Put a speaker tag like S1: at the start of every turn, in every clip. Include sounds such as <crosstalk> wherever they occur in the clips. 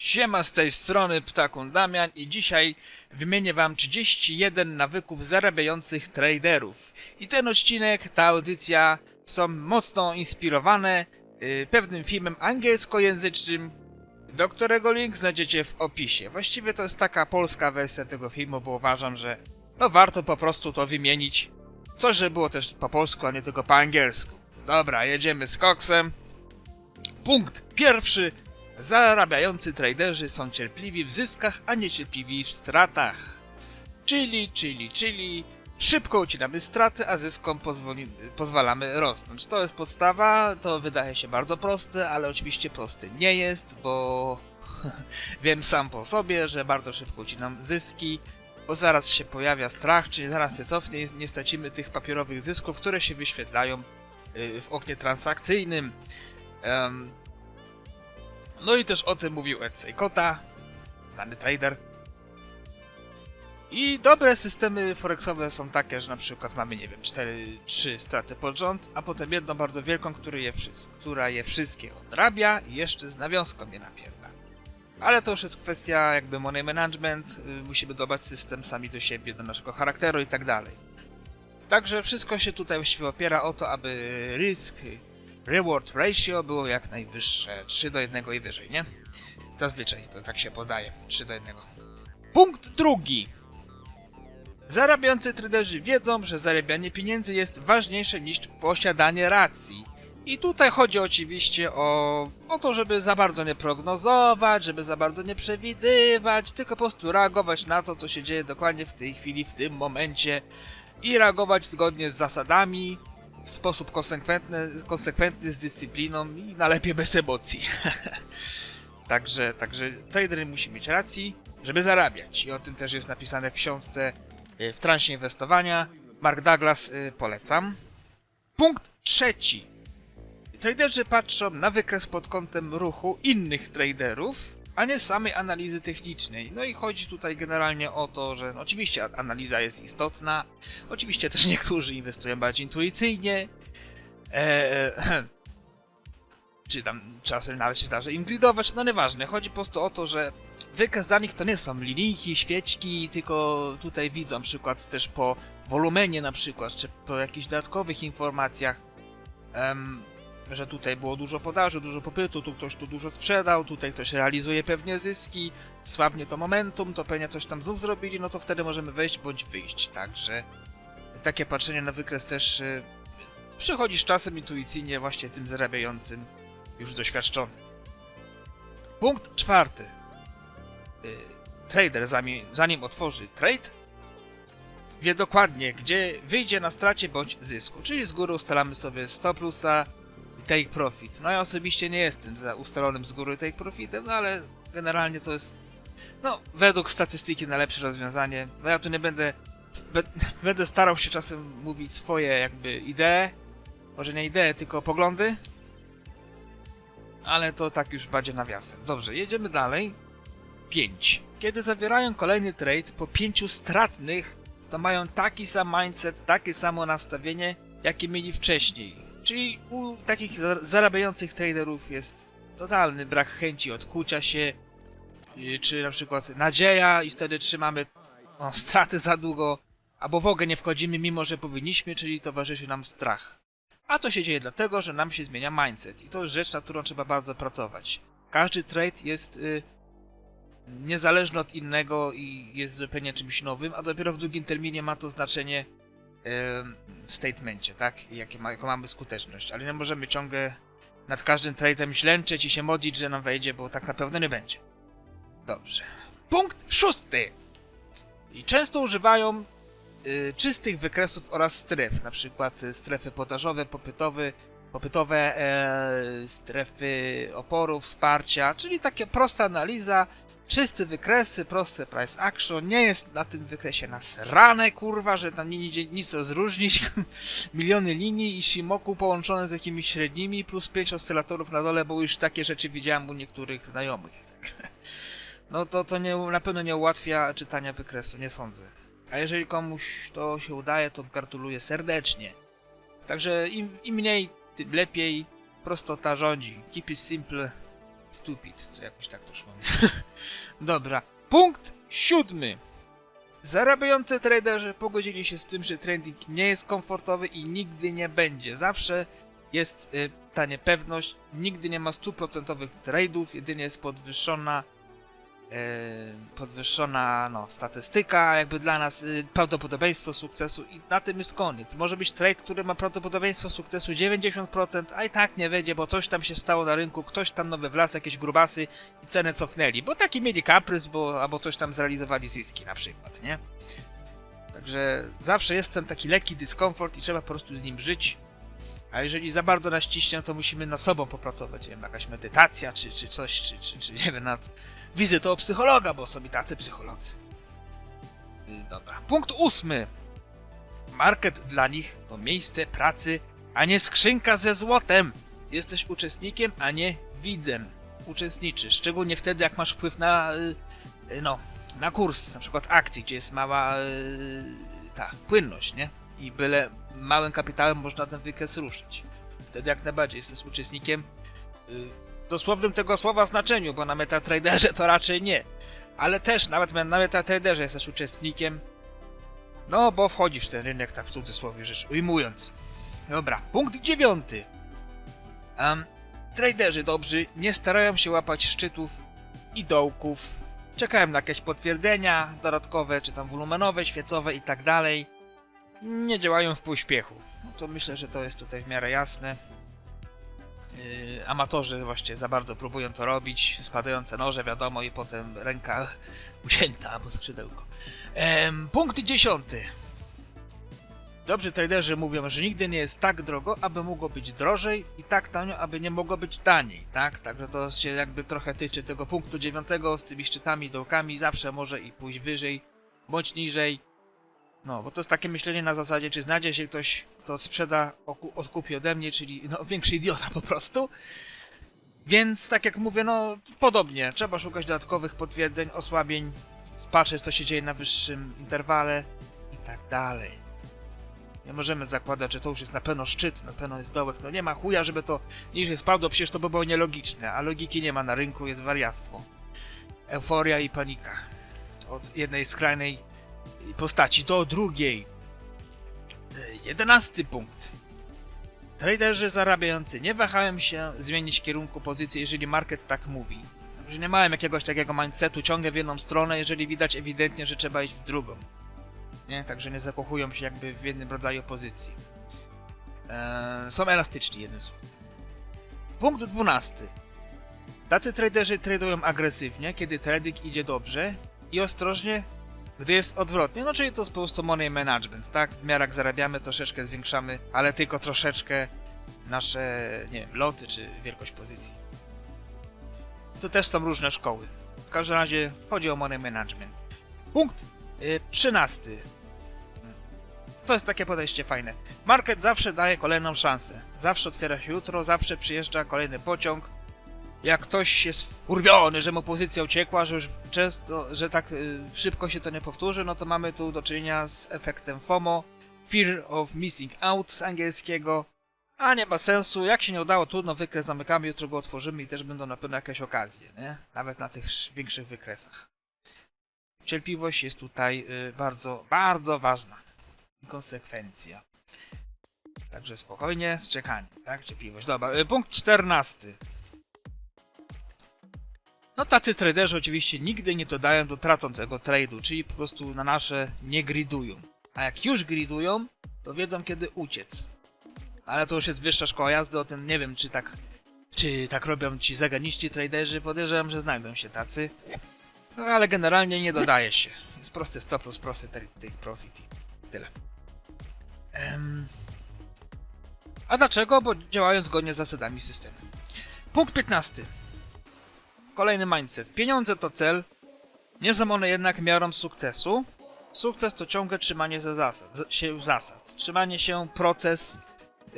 S1: Siema z tej strony Ptakun Damian i dzisiaj wymienię wam 31 nawyków zarabiających traderów. I ten odcinek, ta audycja są mocno inspirowane y, pewnym filmem angielskojęzycznym, do którego link znajdziecie w opisie. Właściwie to jest taka polska wersja tego filmu, bo uważam, że no warto po prostu to wymienić. Coś, że było też po polsku, a nie tylko po angielsku. Dobra, jedziemy z koksem. Punkt pierwszy. Zarabiający traderzy są cierpliwi w zyskach, a niecierpliwi w stratach. Czyli, czyli, czyli szybko ucinamy straty, a zyskom pozwoli, pozwalamy rosnąć. To jest podstawa, to wydaje się bardzo proste, ale oczywiście prosty nie jest, bo <laughs> wiem sam po sobie, że bardzo szybko ucinam zyski, bo zaraz się pojawia strach, czyli zaraz te cofnie nie stracimy tych papierowych zysków, które się wyświetlają y, w oknie transakcyjnym. Em, no i też o tym mówił Etsy Kota, znany trader. I dobre systemy forexowe są takie, że na przykład mamy, nie wiem, 4-3 straty pod rząd, a potem jedną bardzo wielką, który je która je wszystkie odrabia i jeszcze z nawiązką je napierda. Ale to już jest kwestia jakby money management, y, musimy dobrać system sami do siebie, do naszego charakteru i tak dalej. Także wszystko się tutaj właściwie opiera o to, aby risk, reward ratio było jak najwyższe, 3 do 1 i wyżej, nie? Zazwyczaj to tak się podaje, 3 do 1. Punkt drugi. Zarabiający traderzy wiedzą, że zarabianie pieniędzy jest ważniejsze niż posiadanie racji. I tutaj chodzi oczywiście o, o to, żeby za bardzo nie prognozować, żeby za bardzo nie przewidywać, tylko po prostu reagować na to, co się dzieje dokładnie w tej chwili, w tym momencie i reagować zgodnie z zasadami, w sposób konsekwentny, konsekwentny z dyscypliną i najlepiej bez emocji. <laughs> także, także trader musi mieć racji, żeby zarabiać. I o tym też jest napisane w książce y, w transie inwestowania. Mark Douglas y, polecam. Punkt trzeci. Traderzy patrzą na wykres pod kątem ruchu innych traderów, a nie samej analizy technicznej. No i chodzi tutaj generalnie o to, że no oczywiście analiza jest istotna, oczywiście też <laughs> niektórzy inwestują bardziej intuicyjnie, eee, <clears throat> czy tam czasem nawet się zdarzy im gridować, no nieważne, chodzi po prostu o to, że wykaz dla nich to nie są linijki, świeczki, tylko tutaj widzą przykład też po wolumenie na przykład, czy po jakichś dodatkowych informacjach, że tutaj było dużo podaży, dużo popytu, tu ktoś tu dużo sprzedał, tutaj ktoś realizuje pewnie zyski, słabnie to momentum, to pewnie coś tam znów zrobili, no to wtedy możemy wejść bądź wyjść. Także takie patrzenie na wykres też y, przychodzi z czasem intuicyjnie właśnie tym zarabiającym, już doświadczonym. Punkt czwarty. Y, trader zanim, zanim otworzy trade, wie dokładnie, gdzie wyjdzie na stracie bądź zysku. Czyli z góry ustalamy sobie 100 plusa take profit. No ja osobiście nie jestem za ustalonym z góry take profitem, no ale generalnie to jest no, według statystyki najlepsze rozwiązanie. No ja tu nie będę <laughs> będę starał się czasem mówić swoje jakby idee, może nie idee, tylko poglądy. Ale to tak już bardziej nawiasem. Dobrze, jedziemy dalej. 5. Kiedy zawierają kolejny trade po pięciu stratnych, to mają taki sam mindset, takie samo nastawienie, jakie mieli wcześniej. Czyli u takich za- zarabiających traderów jest totalny brak chęci odkucia się, yy, czy na przykład nadzieja i wtedy trzymamy o, straty za długo, albo w ogóle nie wchodzimy mimo, że powinniśmy, czyli towarzyszy nam strach. A to się dzieje dlatego, że nam się zmienia mindset i to jest rzecz, na którą trzeba bardzo pracować. Każdy trade jest y, niezależny od innego i jest zupełnie czymś nowym, a dopiero w długim terminie ma to znaczenie w statemencie, tak? Jakie ma, jaką mamy skuteczność, ale nie możemy ciągle nad każdym trade'em ślęczeć i się modlić, że nam wejdzie, bo tak na pewno nie będzie. Dobrze. Punkt szósty! I często używają y, czystych wykresów oraz stref, na przykład y, strefy podażowe, popytowe, popytowe strefy oporu, wsparcia, czyli takie prosta analiza, czyste wykresy, proste price action, nie jest na tym wykresie nasrane, kurwa, że tam nie nic rozróżnić, <laughs> miliony linii i Shimoku połączone z jakimiś średnimi, plus 5 oscylatorów na dole, bo już takie rzeczy widziałem u niektórych znajomych. <laughs> No to to nie, na pewno nie ułatwia czytania wykresu, nie sądzę. A jeżeli komuś to się udaje, to gratuluję serdecznie. Także im, im mniej, tym lepiej. Prostota rządzi. Keep it simple. Stupid, co jakoś tak to szło. <laughs> Dobra. Punkt siódmy. Zarabiający traderzy pogodzili się z tym, że trading nie jest komfortowy i nigdy nie będzie. Zawsze jest y, ta niepewność, nigdy nie ma stuprocentowych trade'ów, jedynie jest podwyższona podwyższona no, statystyka, jakby dla nas y, prawdopodobieństwo sukcesu i na tym jest koniec. Może być trade, który ma prawdopodobieństwo sukcesu 90%, a i tak nie wejdzie, bo coś tam się stało na rynku, ktoś tam nowy wlas, jakieś grubasy i cenę cofnęli, bo taki mieli kaprys, bo albo coś tam zrealizowali zyski na przykład, nie? Także zawsze jest ten taki lekki dyskomfort i trzeba po prostu z nim żyć. A jeżeli za bardzo nas to musimy nad sobą popracować. Nie wiem, jakaś medytacja, czy, czy coś, czy, czy, czy nie wiem, nad wizytą psychologa, bo są i tacy psycholodzy. Dobra. Punkt ósmy. Market dla nich to miejsce pracy, a nie skrzynka ze złotem. Jesteś uczestnikiem, a nie widzem. Uczestniczysz, szczególnie wtedy, jak masz wpływ na, y, y, no, na kurs, na przykład akcji, gdzie jest mała y, ta płynność, nie? I byle małym kapitałem można ten wykres ruszyć. Wtedy jak najbardziej jesteś uczestnikiem dosłownym tego słowa znaczeniu, bo na MetaTraderze to raczej nie. Ale też nawet na MetaTraderze jesteś uczestnikiem, no bo wchodzisz w ten rynek, tak w cudzysłowie rzecz ujmując. Dobra, punkt dziewiąty. Um, traderzy dobrzy nie starają się łapać szczytów i dołków. Czekają na jakieś potwierdzenia dodatkowe, czy tam wolumenowe, świecowe i tak dalej. Nie działają w pośpiechu. No to myślę, że to jest tutaj w miarę jasne. Yy, amatorzy właśnie za bardzo próbują to robić. Spadające noże, wiadomo, i potem ręka <laughs> ucięta albo skrzydełko. Em, punkt dziesiąty. Dobrzy traderzy mówią, że nigdy nie jest tak drogo, aby mogło być drożej i tak tanio, aby nie mogło być taniej, tak? Także to się jakby trochę tyczy tego punktu dziewiątego z tymi szczytami dołkami. Zawsze może i pójść wyżej bądź niżej. No, bo to jest takie myślenie na zasadzie, czy znajdzie się ktoś, kto sprzeda, odkupi ode mnie, czyli no, większy idiota po prostu. Więc tak jak mówię, no podobnie. Trzeba szukać dodatkowych potwierdzeń, osłabień, patrzeć co się dzieje na wyższym interwale i tak dalej. Nie możemy zakładać, że to już jest na pewno szczyt, na pewno jest dołek. No nie ma chuja, żeby to niżej spadło, przecież to by było nielogiczne, a logiki nie ma na rynku, jest wariactwo. Euforia i panika. Od jednej skrajnej postaci do drugiej. Jedenasty punkt. Traderzy zarabiający nie wahają się zmienić kierunku pozycji, jeżeli market tak mówi. Także nie mają jakiegoś takiego mindsetu, ciągle w jedną stronę, jeżeli widać ewidentnie, że trzeba iść w drugą. Nie? Także nie zakochują się jakby w jednym rodzaju pozycji. Eee, są elastyczni, jednym słowem. Punkt 12. Tacy traderzy tradują agresywnie, kiedy trading idzie dobrze i ostrożnie, gdy jest odwrotnie. No czyli to jest po prostu money management, tak? W miarę jak zarabiamy, troszeczkę zwiększamy, ale tylko troszeczkę nasze, nie wiem, loty czy wielkość pozycji. To też są różne szkoły. W każdym razie chodzi o money management. Punkt y, 13. To jest takie podejście fajne. Market zawsze daje kolejną szansę. Zawsze otwiera się jutro, zawsze przyjeżdża kolejny pociąg. Jak ktoś jest wkurwiony, że mu pozycja uciekła, że już często, że tak y, szybko się to nie powtórzy, no to mamy tu do czynienia z efektem FOMO, Fear of Missing Out z angielskiego. A nie ma sensu, jak się nie udało, trudno wykres zamykamy, jutro go otworzymy i też będą na pewno jakieś okazje, nie? Nawet na tych sz- większych wykresach. Cierpliwość jest tutaj y, bardzo, bardzo ważna. Konsekwencja. Także spokojnie, z czekaniem, tak? Cierpliwość. Dobra, y, punkt 14. No tacy traderzy oczywiście nigdy nie dodają do tracącego trade'u, czyli po prostu na nasze nie gridują. A jak już gridują, to wiedzą kiedy uciec. Ale to już jest wyższa szkoła jazdy, o tym nie wiem czy tak czy tak robią ci zaganiści traderzy, podejrzewam, że znajdą się tacy. No ale generalnie nie dodaje się. Jest prosty stop plus prosty take profit i tyle. Em. A dlaczego? Bo działają zgodnie z zasadami systemu. Punkt 15. Kolejny mindset. Pieniądze to cel, nie są one jednak miarą sukcesu. Sukces to ciągłe trzymanie za zasad, się zasad. Trzymanie się, proces,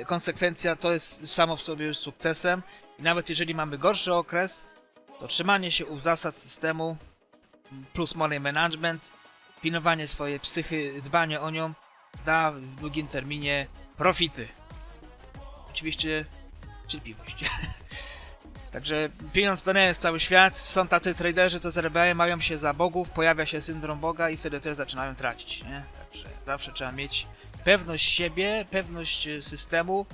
S1: konsekwencja to jest samo w sobie już sukcesem. I nawet jeżeli mamy gorszy okres, to trzymanie się u zasad systemu plus money management, pilnowanie swojej psychy, dbanie o nią da w długim terminie profity. Oczywiście cierpliwość. <laughs> Także pieniądz to nie jest cały świat, są tacy traderzy, co zarabiają, mają się za bogów, pojawia się syndrom Boga i wtedy też zaczynają tracić, nie? Także zawsze trzeba mieć pewność siebie, pewność e, systemu,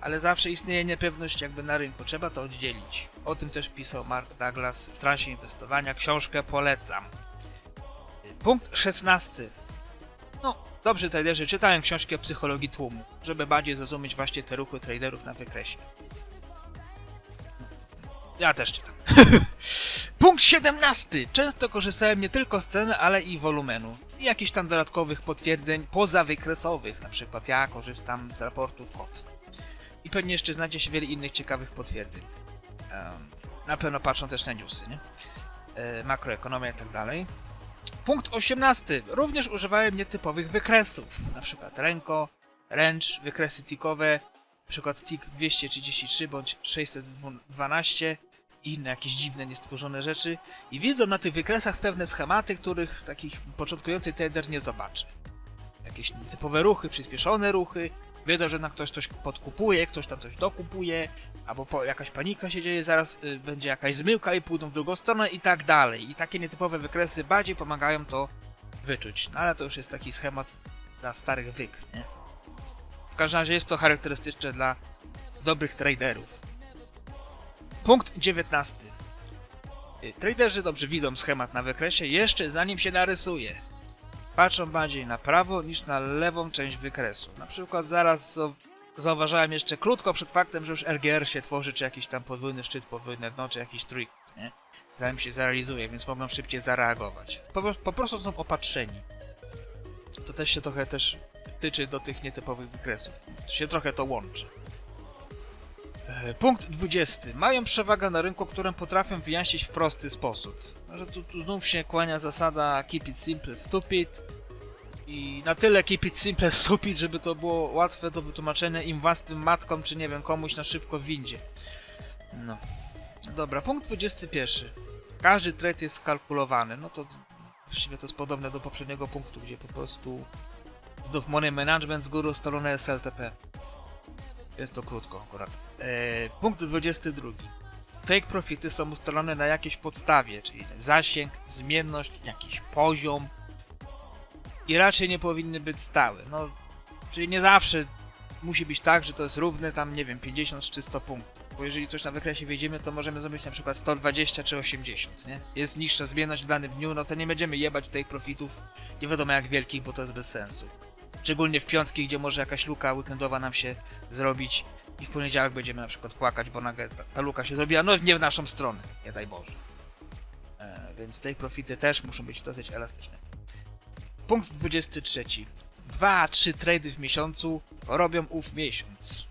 S1: ale zawsze istnieje niepewność jakby na rynku, trzeba to oddzielić. O tym też pisał Mark Douglas w transie inwestowania, książkę polecam. Punkt 16. No, dobrzy traderzy czytają książki o psychologii tłumu, żeby bardziej zrozumieć właśnie te ruchy traderów na wykresie. Ja też czytam. <laughs> Punkt 17. Często korzystałem nie tylko z ceny, ale i wolumenu. I jakichś tam dodatkowych potwierdzeń pozawykresowych. Na przykład ja korzystam z raportów KOT. I pewnie jeszcze znajdzie się wiele innych ciekawych potwierdzeń. Em, na pewno patrzą też na newsy, nie? E, makroekonomia i tak dalej. Punkt 18. Również używałem nietypowych wykresów. Na przykład ręko, ręcz, wykresy tikowe, przykład tik 233 bądź 612 i inne jakieś dziwne, niestworzone rzeczy i widzą na tych wykresach pewne schematy, których takich początkujący trader nie zobaczy. Jakieś typowe ruchy, przyspieszone ruchy, wiedzą, że na ktoś coś podkupuje, ktoś tam coś dokupuje, albo po, jakaś panika się dzieje, zaraz y, będzie jakaś zmyłka i pójdą w drugą stronę i tak dalej. I takie nietypowe wykresy bardziej pomagają to wyczuć. No ale to już jest taki schemat dla starych wyk, nie? W każdym razie jest to charakterystyczne dla dobrych traderów. Punkt 19. Y, Traderzy dobrze widzą schemat na wykresie jeszcze zanim się narysuje. Patrzą bardziej na prawo niż na lewą część wykresu. Na przykład zaraz zau- zauważyłem jeszcze krótko przed faktem, że już RGR się tworzy, czy jakiś tam podwójny szczyt, podwójne dno, czy jakiś trójkąt, nie? Zanim się zrealizuje, więc mogą szybciej zareagować. Po, po prostu są opatrzeni. To też się trochę też tyczy do tych nietypowych wykresów. To się trochę to łączy. E, Punkt 20. Mają przewagę na rynku, którą potrafią wyjaśnić w prosty sposób. No, że tu, tu znów się kłania zasada keep it simple, stupid. I na tyle keep it simple, <laughs> stupid, żeby to było łatwe do wytłumaczenia im własnym matkom, czy nie wiem, komuś na szybko w windzie. No. Dobra, punkt 21. Każdy trade jest skalkulowany. No to właściwie to jest podobne do poprzedniego punktu, gdzie po prostu znów money management z góry ustalone jest LTP. Jest to krótko akurat. Eee, punkt 22. Take profity są ustalone na jakiejś podstawie, czyli zasięg, zmienność, jakiś poziom i raczej nie powinny być stałe. No, czyli nie zawsze musi być tak, że to jest równe tam, nie wiem, 50 czy 100 punktów. Bo jeżeli coś na wykresie wejdziemy, to możemy zrobić na przykład 120 czy 80, nie? Jest niższa zmienność w danym dniu, no to nie będziemy jebać tych profitów nie wiadomo jak wielkich, bo to jest bez sensu. Szczególnie w piątki, gdzie może jakaś luka weekendowa nam się zrobić i w poniedziałek będziemy na przykład płakać, bo nagle ta, ta luka się zrobiła, no nie w naszą stronę, nie daj Boże. E, więc te profity też muszą być dosyć elastyczne. Punkt 23. 2-3 trady w miesiącu robią ów miesiąc.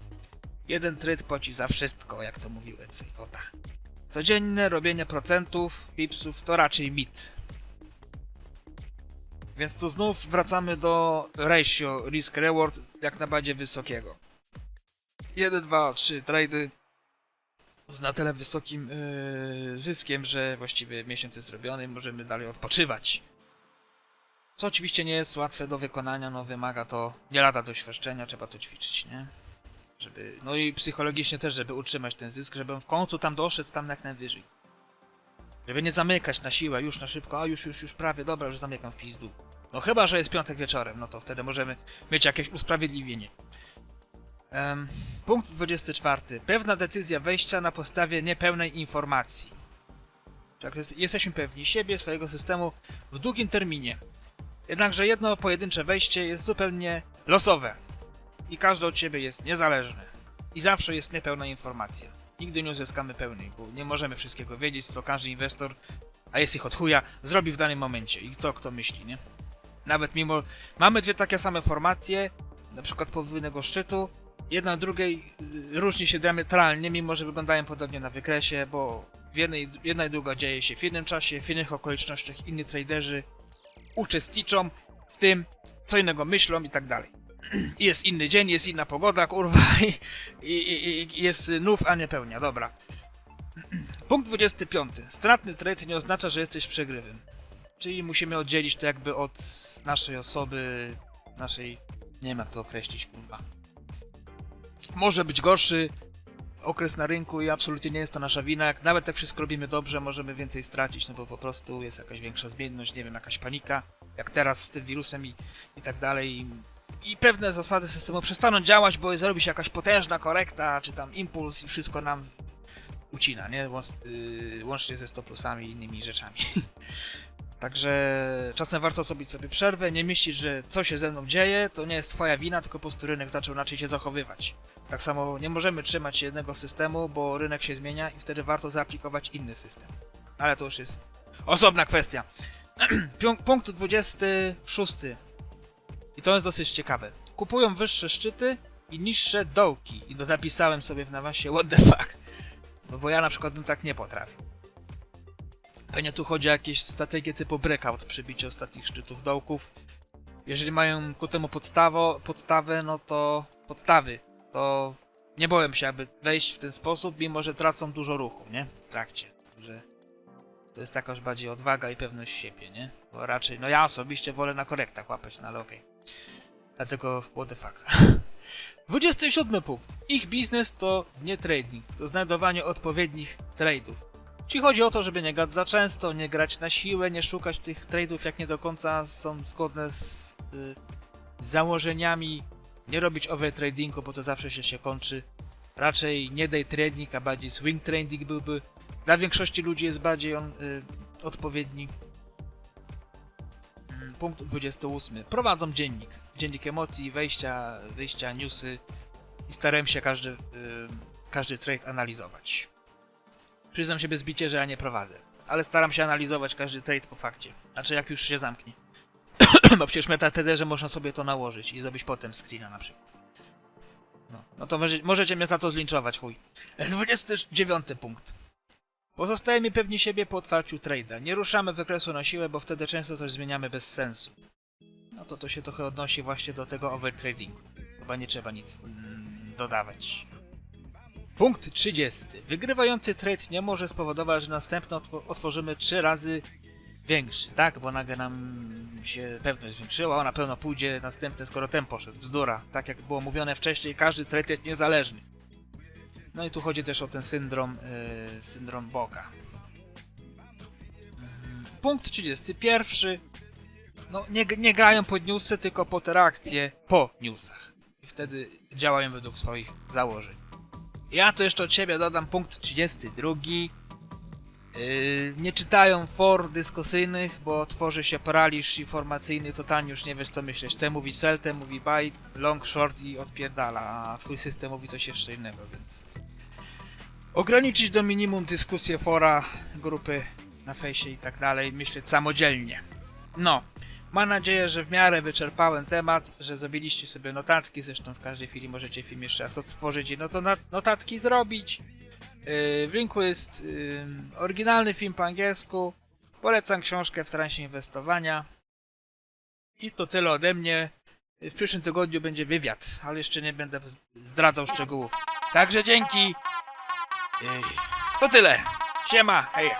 S1: Jeden trade płaci za wszystko, jak to mówił Etsy Kota. Codzienne robienie procentów, pipsów to raczej mit. Więc tu znów wracamy do ratio risk-reward jak najbardziej wysokiego. 1, 2, 3 trady z na tyle wysokim yy, zyskiem, że właściwie miesiąc jest zrobiony możemy dalej odpoczywać. Co oczywiście nie jest łatwe do wykonania, no wymaga to nie lada doświadczenia, trzeba to ćwiczyć, nie? Żeby, no i psychologicznie też, żeby utrzymać ten zysk, żebym w końcu tam doszedł, tam jak najwyżej. Żeby nie zamykać na siłę, już na szybko, a już, już, już prawie, dobra, już zamykam w pizdu. No chyba, że jest piątek wieczorem, no to wtedy możemy mieć jakieś usprawiedliwienie. Em, punkt 24. Pewna decyzja wejścia na podstawie niepełnej informacji. Tak, jest, jesteśmy pewni siebie, swojego systemu w długim terminie. Jednakże jedno pojedyncze wejście jest zupełnie losowe. I każde od ciebie jest niezależne. I zawsze jest niepełna informacja. Nigdy nie uzyskamy pełnej, bo nie możemy wszystkiego wiedzieć, co każdy inwestor, a jest ich od chuja, zrobi w danym momencie i co kto myśli, nie? Nawet mimo... Mamy dwie takie same formacje, na przykład podwójnego szczytu, jedna drugiej y, różni się diametralnie, mimo że wyglądają podobnie na wykresie, bo jednej, jedna i druga dzieje się w jednym czasie, w innych okolicznościach inni traderzy uczestniczą w tym, co innego myślą i tak dalej. <clears throat> Jest inny dzień, jest inna pogoda, kurwa, <laughs> i, i, i, jest nów, a nie pełnia, dobra. <clears throat> Punkt 25. Stratny trade nie oznacza, że jesteś przegrywem. Czyli musimy oddzielić to jakby od naszej osoby, naszej... Nie wiem jak to określić, kurwa. Może być gorszy, okres na rynku i absolutnie nie jest to nasza wina. Jak nawet jak wszystko robimy dobrze, możemy więcej stracić, no bo po prostu jest jakaś większa zmienność, nie wiem, jakaś panika, jak teraz z tym wirusem i, i tak dalej. I, pewne zasady systemu przestaną działać, bo zrobi się jakaś potężna korekta, czy tam impuls i wszystko nam ucina, nie? Yy, łącznie ze 100 plusami i innymi rzeczami. <laughs> Także czasem warto zrobić sobie przerwę, nie myślisz, że co się ze mną dzieje, to nie jest twoja wina, tylko po prostu rynek zaczął inaczej się zachowywać. Tak samo nie możemy trzymać się jednego systemu, bo rynek się zmienia i wtedy warto zaaplikować inny system. Ale to już jest osobna kwestia. <clears throat> Punkt 26. I to jest dosyć ciekawe. Kupują wyższe szczyty i niższe dołki. I to napisałem sobie w nawiasie what the fuck. No bo ja na przykład bym tak nie potrafił. Pewnie tu chodzi o jakieś strategie typu breakout, przybicie ostatnich szczytów dołków. Jeżeli mają ku temu podstawo, podstawę, no to podstawy, to nie boję się, aby wejść w ten sposób, mimo że tracą dużo ruchu, nie? W trakcie. Także to jest już bardziej odwaga i pewność siebie, nie? Bo raczej, no ja osobiście wolę na korektach łapać, no ale okej. Dlatego, what the fuck. <laughs> 27 punkt. Ich biznes to nie trading, to znajdowanie odpowiednich trade'ów. Czyli chodzi o to, żeby nie grać za często, nie grać na siłę, nie szukać tych trade'ów, jak nie do końca są zgodne z y, założeniami, nie robić overtradingu, bo to zawsze się, się kończy. Raczej nie day trading, a bardziej swing trading byłby. Dla większości ludzi jest bardziej on y, odpowiedni. Punkt 28. Prowadzą dziennik. Dziennik emocji, wejścia, wyjścia, newsy i starałem się każdy, y, każdy trade analizować. Przyznam się bezbicie, że ja nie prowadzę. Ale staram się analizować każdy trade po fakcie. Znaczy jak już się zamknie. <clears throat> Bo przecież w MetaTraderze można sobie to nałożyć i zrobić potem screena na przykład. No, no to może, możecie mnie za to zlinczować, chuj. <laughs> 29 punkt. Pozostajemy pewni siebie po otwarciu trade'a. Nie ruszamy wykresu na siłę, bo wtedy często coś zmieniamy bez sensu. No to to się trochę odnosi właśnie do tego overtradingu. Chyba nie trzeba nic mm, dodawać. Punkt 30. Wygrywający trade nie może spowodować, że następno otw- otworzymy 3 razy większy, tak? Bo nagle nam się pewność zwiększyła, ona pewno pójdzie następny, skoro ten poszedł. Bzdura. Tak jak było mówione wcześniej, każdy trade jest niezależny. No i tu chodzi też o ten syndrom, yy, syndrom Boga. Mm, Punkt 31. No, nie, nie grają pod newsy, tylko pod reakcje po newsach. I wtedy działają według swoich założeń. Ja tu jeszcze od siebie dodam punkt 32. Yy, nie czytają for dyskusyjnych, bo tworzy się paraliż informacyjny, totalnie już nie wiesz co myśleć. Ten mówi sell, ten mówi buy, long, short i odpierdala, a twój system mówi coś jeszcze innego, więc... Ograniczyć do minimum dyskusję fora, grupy na fejsie i tak dalej, myśleć samodzielnie. No, mam nadzieję, że w miarę wyczerpałem temat, że zrobiliście sobie notatki, zresztą w każdej chwili możecie film jeszcze raz odtworzyć i no to notatki zrobić. Yy, w linku jest yy, oryginalny film po angielsku. Polecam książkę w transie inwestowania. I to tyle ode mnie. W przyszłym tygodniu będzie wywiad, ale jeszcze nie będę zdradzał szczegółów. Także dzięki. To tyle. Siema, hej.